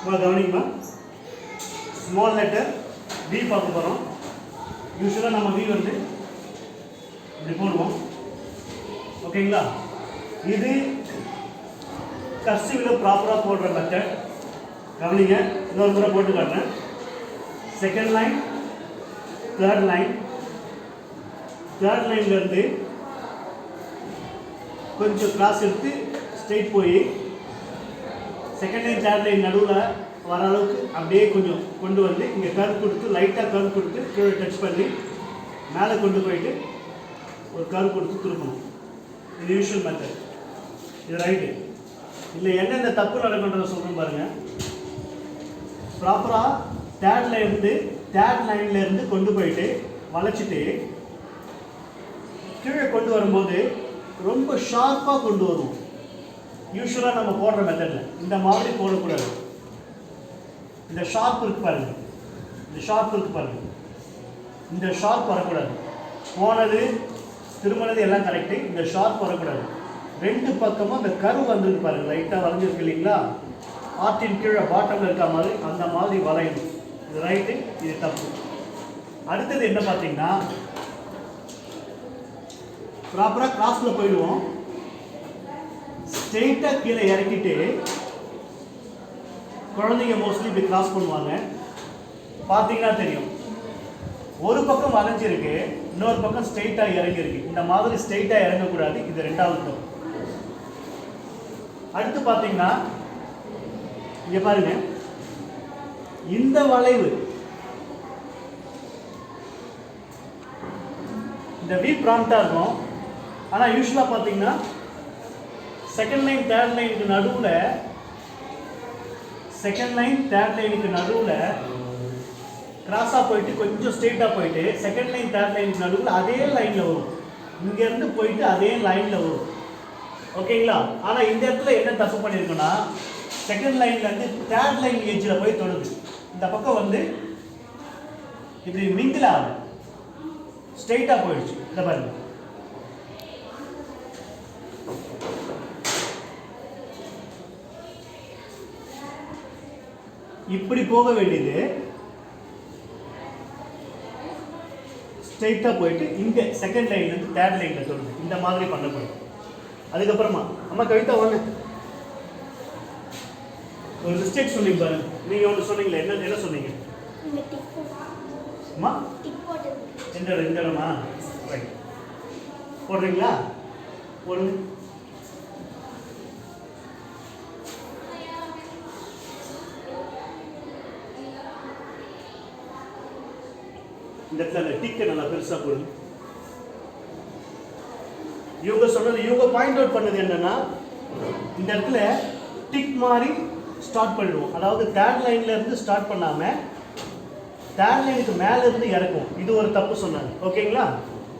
இப்போ கவனிங்கம்மா small letter we பார்க்க போகிறோம் யூஸ்வலாக நம்ம வி வந்து இப்படி போடுவோம். ஓகேங்களா? இது கர்சிவில் ப்ராப்பராக போடுற மெத்தட் கவனிங்க இன்னொரு முறை போட்டு காட்டுறேன். Second line third line third லைன்லேருந்து கொஞ்சம் கிராஸ் எடுத்து ஸ்ட்ரெயிட் போய் செகண்ட் லைன் தேர்ட் லைன் நடுவில் வர அளவுக்கு அப்படியே கொஞ்சம் கொண்டு வந்து இங்கே கர்வ் கொடுத்து லைட்டாக கர்வ் கொடுத்து கீழே டச் பண்ணி மேலே கொண்டு போயிட்டு ஒரு கர்வ் கொடுத்து திருப்பணும். இது யூஷுவல் மெத்தட் இது ரைட்டு இல்லை என்னென்ன தப்பு நடக்கின்றத சொல்கிறோம் பாருங்கள் ப்ராப்பராக தேர்ட் லைன்லேருந்து தேர்ட் லைன்லேருந்து கொண்டு போயிட்டு வளைச்சிட்டு கீழே கொண்டு வரும்போது ரொம்ப ஷார்ப்பாக கொண்டு வருவோம் யூஸ்வலாக நம்ம போடுற மெத்தடில் இந்த மாதிரி போடக்கூடாது. இந்த ஷார்ப் இருக்கு பாருங்கள் இந்த ஷார்ப் இருக்கு பாருங்கள் இந்த ஷார்ப் வரக்கூடாது. போனது திருமணது எல்லாம் கரெக்டு இந்த ஷார்ப் வரக்கூடாது. ரெண்டு பக்கமும் அந்த கரு வந்துருக்கு பாருங்க. லைட்டாக வரைஞ்சிருக்கு இல்லைங்களா? ஆற்றின் கீழே பாட்டமில் இருக்க மாதிரி அந்த மாதிரி வரையணும். இது ரைட்டு இது தப்பு. அடுத்தது என்ன பார்த்தீங்கன்னா ப்ராப்பராக கிராஸில் போயிடுவோம். ஸ்ட்ரெயிட்டாக கீழே இறக்கிட்டு குழந்தைங்க மோஸ்ட்லி இப்படி கிராஸ் பண்ணுவாங்க. பார்த்தீங்கன்னா தெரியும். ஒரு பக்கம் வளைஞ்சிருக்கு இன்னொரு பக்கம் ஸ்ட்ரெயிட்டாக இறங்கியிருக்கு. இந்த மாதிரி ஸ்ட்ரெயிட்டாக இறங்கக்கூடாது. இது ரெண்டாவது அடுத்து பார்த்தீங்கன்னா இங்கே பாருங்க. இந்த வளைவு இந்த வி ப்ராம்ப்டாக இருக்கும். ஆனால் யூஸ்வலாக பார்த்தீங்கன்னா செகண்ட் லைன் தேர்ட் லைனுக்கு நடுவில் செகண்ட் லைன் தேர்ட் லைனுக்கு நடுவில் கிராஸாக போயிட்டு கொஞ்சம் ஸ்ட்ரெயிட்டாக போயிட்டு செகண்ட் லைன் தேர்ட் லைனுக்கு நடுவில் அதே லைனில் வரும். இங்கேருந்து போயிட்டு அதே லைனில் வரும். ஓகேங்களா ஆனால் இந்த இடத்துல என்ன தப்பு பண்ணியிருக்கோன்னா செகண்ட் லைன்லேருந்து தேர்ட் லைன் எஜ்ஜில் போய் தொடுது. இந்த பக்கம் வந்து இப்படி மிங்கில் ஆகுது. ஸ்ட்ரெயிட்டாக போயிடுச்சு. இந்த பாருங்க. இப்படி போக வேண்டியது. ஸ்ட்ரெயிட்டாக போயிட்டு இங்கே செகண்ட் லைன்லேருந்து தேர்ட் லைனில் தொடுது இந்த மாதிரி பண்ணக்கூடாது. அதுக்கப்புறமா அம்மா கவிதா ஒன்று ஒரு மிஸ்டேக் சொன்னீங்க பாருங்க. நீங்கள் ஒன்று சொன்னீங்களே என்ன என்ன சொன்னீங்க? அம்மா? எந்த இடமா ரைட் போடுறீங்களா? போடுங்க. இந்த இடத்துல அந்த டிக்கை நல்லா பெருசாக போடுங்க. இவங்க சொன்னது இவங்க பாயிண்ட் அவுட் பண்ணது என்னன்னா இந்த இடத்துல டிக் மாதிரி ஸ்டார்ட் பண்ணிடுவோம். அதாவது தேர்ட் லைன்ல இருந்து ஸ்டார்ட் பண்ணாம தேர்ட் லைனுக்கு மேல இருந்து இறக்கும் இது ஒரு தப்பு சொன்னாங்க. ஓகேங்களா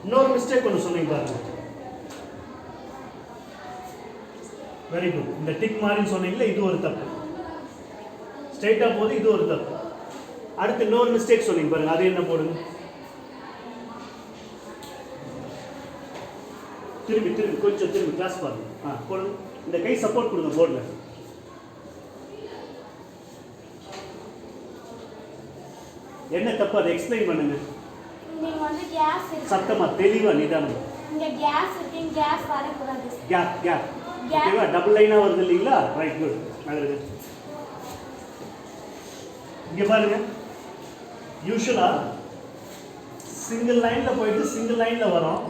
இன்னொரு மிஸ்டேக் ஒன்று சொன்னீங்க பாருங்க. வெரி குட் இந்த டிக் மாதிரின்னு சொன்னீங்களே இது ஒரு தப்பு. ஸ்ட்ரைட்டாக போகுது இது ஒரு தப்பு. அடுத்து இன்னொரு மிஸ்டேக் சொன்னீங்க பாருங்க. அது என்ன போடுங்க? திரும்பி திரும்பி கொஞ்சம் திரும்பி கிளாஸ் பாருங்க. ஆ போடுங்க. இந்த கை சப்போர்ட் கொடுங்க போர்டில் என்ன தப்பு? அதை எக்ஸ்பிளைன் பண்ணுங்க. சத்தமா தெளிவா நிதானம். இங்க கேஸ் இருக்கு கேஸ் வரக்கூடாது. Gap gap Gap. ஓகேவா டபுள் லைனாக வருது இல்லைங்களா? ரைட் குட் நல்லது இங்கே பாருங்க. யூஸ்வலாக சிங்கிள் லைனில் போயிட்டு சிங்கிள் லைனில் வரும்.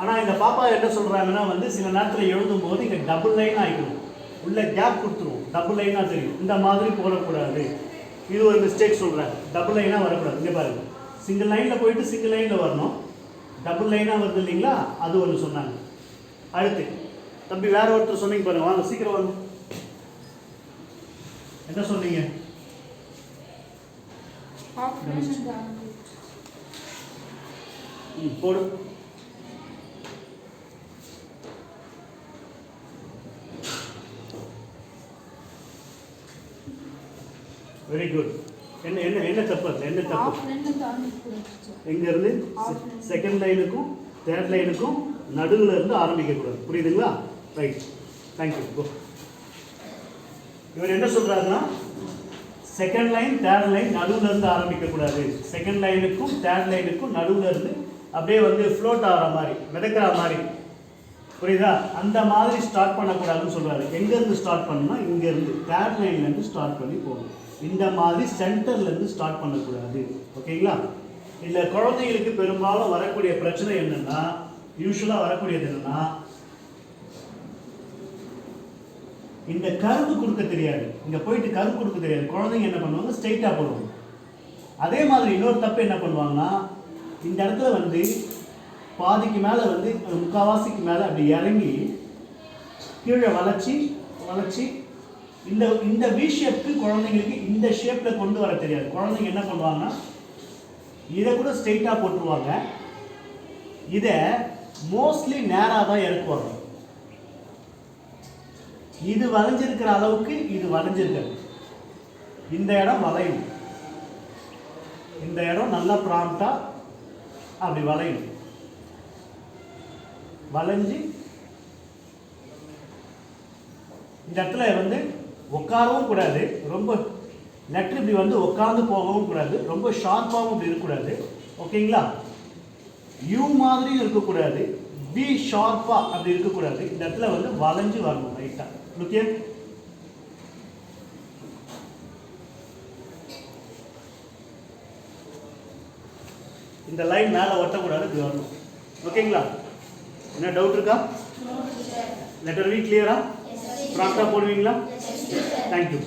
ஆனால் இந்த பாப்பா என்ன சொல்கிறாங்கன்னா வந்து சில நேரத்தில் எழுதும் போது இங்கே டபுள் லைன் ஆகிக்கணும் உள்ள கேப் கொடுத்துருவோம் டபுள் லைனாக தெரியும். இந்த மாதிரி போடக்கூடாது. இது ஒரு மிஸ்டேக் சொல்கிறேன் டபுள் லைனாக வரக்கூடாது. இங்கே பாருங்க. சிங்கிள் லைனில் போயிட்டு சிங்கிள் லைனில் வரணும். டபுள் லைனாக வருது இல்லைங்களா? அது ஒன்று சொன்னாங்க. அடுத்து தம்பி வேற ஒருத்தர் சொன்னீங்க பாருங்க. வாங்க சீக்கிரம் வாங்க. என்ன சொன்னீங்க? போடு. வெரி குட் என்ன என்ன என்ன தப்பு அதுல? என்ன தப்பு? எங்க இருந்து செகண்ட் லைனுக்கும் தேர்ட் லைனுக்கும் நடுவில் இருந்து ஆரம்பிக்கக்கூடாது. புரியுதுங்களா? ரைட் தேங்க்யூ கோ இவர் என்ன சொல்றாருன்னா செகண்ட் லைன் தேர்ட் லைன் நடுவுல இருந்து ஆரம்பிக்க கூடாது செகண்ட் லைனுக்கும் தேர்ட் லைனுக்கும் நடுவுல இருந்து அப்படியே வந்து ஃப்ளோட் ஆகிற மாதிரி மிதக்கிற மாதிரி. புரியுதா? அந்த மாதிரி ஸ்டார்ட் பண்ணக்கூடாதுன்னு சொல்றாரு. எங்க இருந்து ஸ்டார்ட் பண்ணணும்னா இங்க இருந்து தேர்ட் லைன்ல இருந்து ஸ்டார்ட் பண்ணி போகணும். இந்த மாதிரி சென்டர்லேருந்து ஸ்டார்ட் பண்ணக்கூடாது. ஓகேங்களா? இந்த குழந்தைகளுக்கு பெரும்பாலும் வரக்கூடிய பிரச்சனை என்னென்னா யூஸ்வலாக வரக்கூடியது என்னன்னா இந்த கரும்பு கொடுக்க தெரியாது. இங்கே போயிட்டு கரும்பு கொடுக்க தெரியாது. குழந்தைங்க என்ன பண்ணுவாங்க? ஸ்ட்ரைட்டாக போடுவாங்க. அதே மாதிரி இன்னொரு தப்பு என்ன பண்ணுவாங்கன்னா இந்த இடத்துல வந்து பாதிக்கு மேலே வந்து முக்கால்வாசிக்கு முக்காவாசிக்கு மேலே அப்படி இறங்கி கீழே வளைச்சி வளைச்சி இந்த இந்த வி ஷேப்க்கு குழந்தைங்களுக்கு இந்த ஷேப்பில் கொண்டு வர தெரியாது. குழந்தைங்க என்ன பண்ணுவாங்கன்னா இதை கூட ஸ்ட்ரெயிட்டாக போட்டுருவாங்க. இதை மோஸ்ட்லி நேராக தான் இறக்குவாங்க. இது வளைஞ்சிருக்கிற அளவுக்கு இது வளைஞ்சிருக்காது. இந்த இடம் வளையும். இந்த இடம் நல்லா ப்ராம்ப்டா அப்படி வளையும். வளைஞ்சு இந்த இடத்துல வந்து உட்காரவும் கூடாது. ரொம்ப லெட்டர் இப்படி வந்து உட்கார்ந்து போகவும் கூடாது. ரொம்ப ஷார்ப்பாகவும் இப்படி இருக்கக்கூடாது. ஓகேங்களா யூ மாதிரியும் இருக்கக்கூடாது. பி ஷார்ப்பா அப்படி இருக்கக்கூடாது. இந்த இடத்துல வந்து வளைஞ்சு வரணும் ரைட்டா ஓகே இந்த லைன் மேலே ஒட்டக்கூடாது இப்படி வரணும். ஓகேங்களா என்ன டவுட் இருக்கா? லெட்டர் வி கிளியரா ப்ராப்பராக போடுவீங்களா? தேங்க்யூ